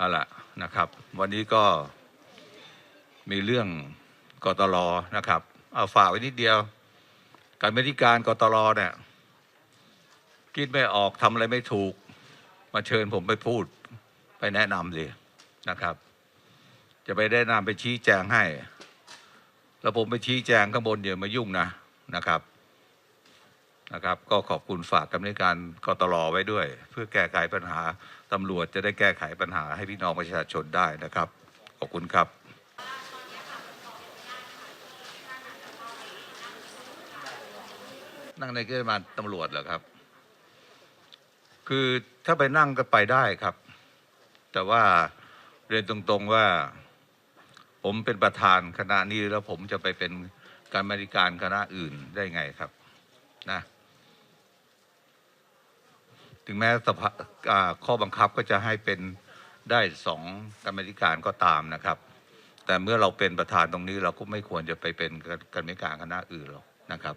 เอาละนะครับ วันนี้ก็มีเรื่องกตลนะครับ เอาฝากไว้นิดเดียว การบริการกตลเนี่ยคิดไม่ออกทำอะไรไม่ถูก มาเชิญผมไปพูดไปแนะนำเลยนะครับ จะไปแนะนำไปชี้แจงให้ แล้วผมไปชี้แจงข้างบนอย่ามายุ่งนะนะครับ นะครับ ก็ขอบคุณฝากกรรมการกตลไว้ด้วย เพื่อแก้ไขปัญหาตำรวจจะได้แก้ไขปัญหาให้พี่น้องประชาชนได้นะครับ ขอบคุณครับนั่งในเกณฑ์มาตำรวจเหรอครับ คือถ้าไปนั่งก็ไปได้ครับ แต่ว่าเรียนตรงๆว่า ผมเป็นประธานคณะนี้แล้วผมจะไปเป็นการบริการคณะอื่นได้ไงครับ นะ ถึงแม้สภาข้อบังคับก็จะให้เป็นได้สองกรรมธิการก็ตามนะครับ แต่เมื่อเราเป็นประธานตรงนี้เราก็ไม่ควรจะไปเป็นกรรมธิการคณะอื่นหรอกนะครับ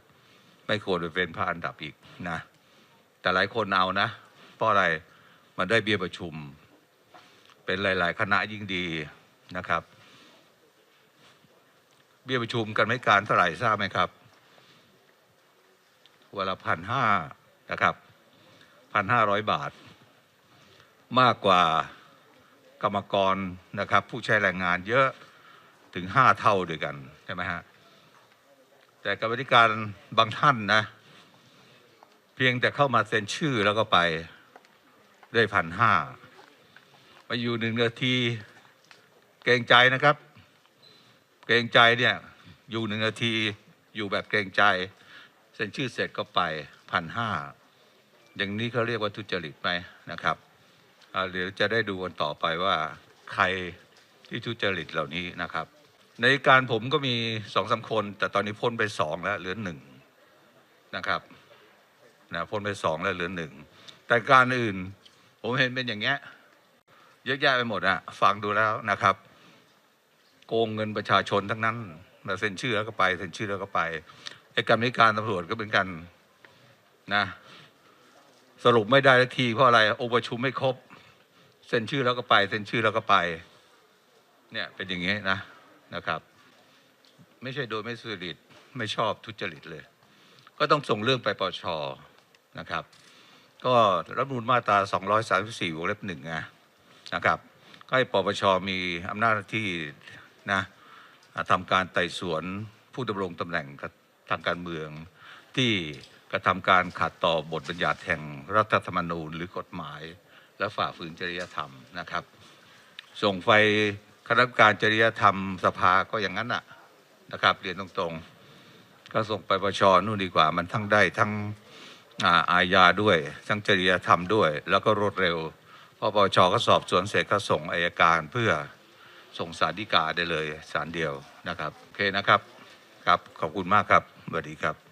ไม่ควรไปเป็นพระอันดับอีกนะ แต่หลายคนเอานะ เพราะอะไรมันได้เบี้ยประชุม เป็นหลาย ๆ คณะยิ่งดีนะครับ เบี้ยประชุมกันไม่การเท่าไหร่ทราบไหมครับวันละพันห้านะครับ พันห้าร้อยบาท มากกว่ากรรมกรนะครับ ผู้ใช้แรงงานเยอะถึงห้าเท่าด้วยกันใช่ไหมฮะแต่กรรมธิการบางท่านนะ เพียงแต่เข้ามาเซ็นชื่อแล้วก็ไปได้พันห้ามาอยู่หนึ่งนาที เกรงใจนะครับ เกรงใจเนี่ยอยู่หนึ่งนาทีอยู่แบบเกรงใจ เซ็นชื่อเสร็จก็ไปพันห้า อย่างนี้เขาเรียกว่าทุจริตไหมนะครับเดี๋ยวจะได้ดูกันต่อไปว่าใครที่ทุจริตเหล่านี้นะครับ ในการผมก็มีสองสามคน แต่ตอนนี้พ้นไปสองแล้วเหลือหนึ่งนะครับนะพ้นไปสองแล้วเหลือหนึ่งแต่การอื่นผมเห็นเป็นอย่างเงี้ยเยอะแยะไปหมดอะฟังดูแล้วนะครับ โกงเงินประชาชนทั้งนั้นมาเซ็นชื่อแล้วก็ไปเซ็นชื่อแล้วก็ไปไอ้กรรมธิการตำรวจก็เป็นกันนะ สรุปไม่ได้สักทีเพราะอะไรองค์ประชุมไม่ครบ เซ็นชื่อแล้วก็ไป เซ็นชื่อแล้วก็ไป เนี่ยเป็นอย่างนี้นะนะครับ ไม่ใช่โดยไม่สุจริตไม่ชอบทุจริตเลย ก็ต้องส่งเรื่องไปปชนะครับ ก็รัฐมนูลมาตรา 234วงเล็บหนึ่งนะนะครับก็ให้ปปชมีอำนาจที่นะทำการไต่สวนผู้ดำรงตำแหน่งทางการเมืองที่ กระทำการขัดต่อบทบัญญัติแห่งรัฐธรรมนูญหรือกฎหมาย และฝ่าฝืนจริยธรรมนะครับ ส่งไฟคณะกรรมการจริยธรรมสภาก็อย่างนั้นน่ะนะครับ เรียนตรงๆ ก็ส่งไปประชานู่นดีกว่า มันทั้งได้ทั้งอาอาญาด้วย ทั้งจริยธรรมด้วย แล้วก็รวดเร็วพอปชก็สอบสวนเสร็จก็ส่งอายการเพื่อส่งสารดีกาได้เลยสารเดียวนะครับโอเคนะครับครับขอบคุณมากครับสวัสดีครับ